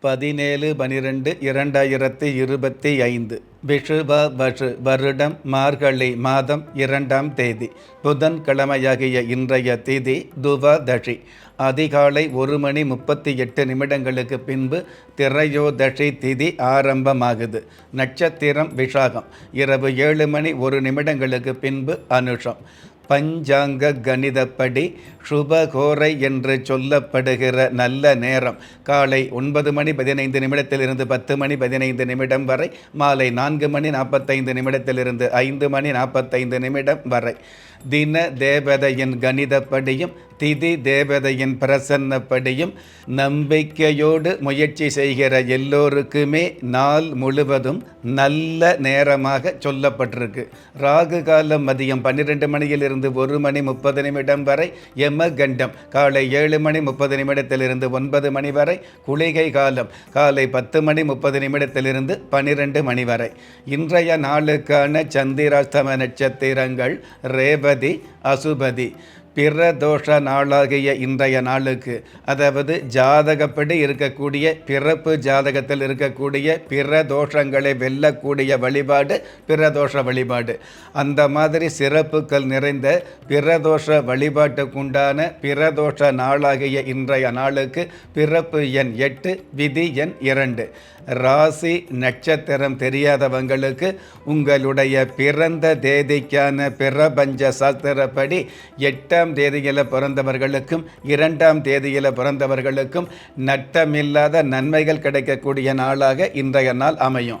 பதினேழு பனிரெண்டு இரண்டாயிரத்தி இருபத்தி ஐந்து. விஷுப வஷு வருடம் மார்கழி மாதம் இரண்டாம் தேதி. புதன்கிழமையாகிய இன்றைய திதி துவாதஷி அதிகாலை ஒரு மணி முப்பத்தி எட்டு நிமிடங்களுக்கு பின்பு திரையோதஷி திதி ஆரம்பமாகுது. நட்சத்திரம் விஷாகம் இரவு ஏழு மணி ஒரு நிமிடங்களுக்கு பின்பு அனுஷம். பஞ்சாங்க கணிதப்படி சுபகோரை என்று சொல்லப்படுகிற நல்ல நேரம். காலை ஒன்பது மணி பதினைந்து நிமிடத்திலிருந்து பத்து மணி பதினைந்து நிமிடம் வரை மாலை நான்கு மணி நாற்பத்தைந்து நிமிடத்திலிருந்து ஐந்து மணி நாற்பத்தைந்து நிமிடம் வரை. தின தேவதையின் கணிதப்படியும் திதி தேவதையின் பிரசன்னப்படியும் நம்பிக்கையோடு முயற்சி செய்கிற எல்லோருக்குமே நாள் முழுவதும் நல்ல நேரமாக சொல்லப்பட்டிருக்கு. ராகு காலம் மதியம் பன்னிரெண்டு மணியிலிருந்து ஒரு மணி முப்பது நிமிடம் வரை யம கண்டம் காலை ஏழு மணி முப்பது நிமிடத்திலிருந்து ஒன்பது மணி வரை குளிகை காலம் காலை பத்து மணி முப்பது நிமிடத்திலிருந்து பன்னிரெண்டு மணி வரை. இன்றைய நாளுக்கான சந்திராஸ்தம நட்சத்திரங்கள் ரேவதி அசுபதி. பிறதோஷ நாளாகிய இன்றைய நாளுக்கு அதாவது ஜாதகப்படி இருக்கக்கூடிய பிறப்பு ஜாதகத்தில் இருக்கக்கூடிய பிற தோஷங்களை வெல்லக்கூடிய வழிபாடு பிரதோஷ வழிபாடு. அந்த மாதிரி சிறப்புகள் நிறைந்த பிரதோஷ வழிபாட்டுக்குண்டான பிரதோஷ நாளாகிய இன்றைய நாளுக்கு பிறப்பு எண் எட்டு விதி எண் இரண்டு. ராசி நட்சத்திரம் தெரியாதவங்களுக்கு உங்களுடைய பிறந்த தேதிக்கான பிரபஞ்ச சாஸ்திரப்படி எட்டாம் தேதியில் பிறந்தவர்களுக்கும் இரண்டாம் தேதியில் பிறந்தவர்களுக்கும் நட்டமில்லாத நன்மைகள் கிடைக்கக்கூடிய நாளாக இன்றைய நாள் அமையும்.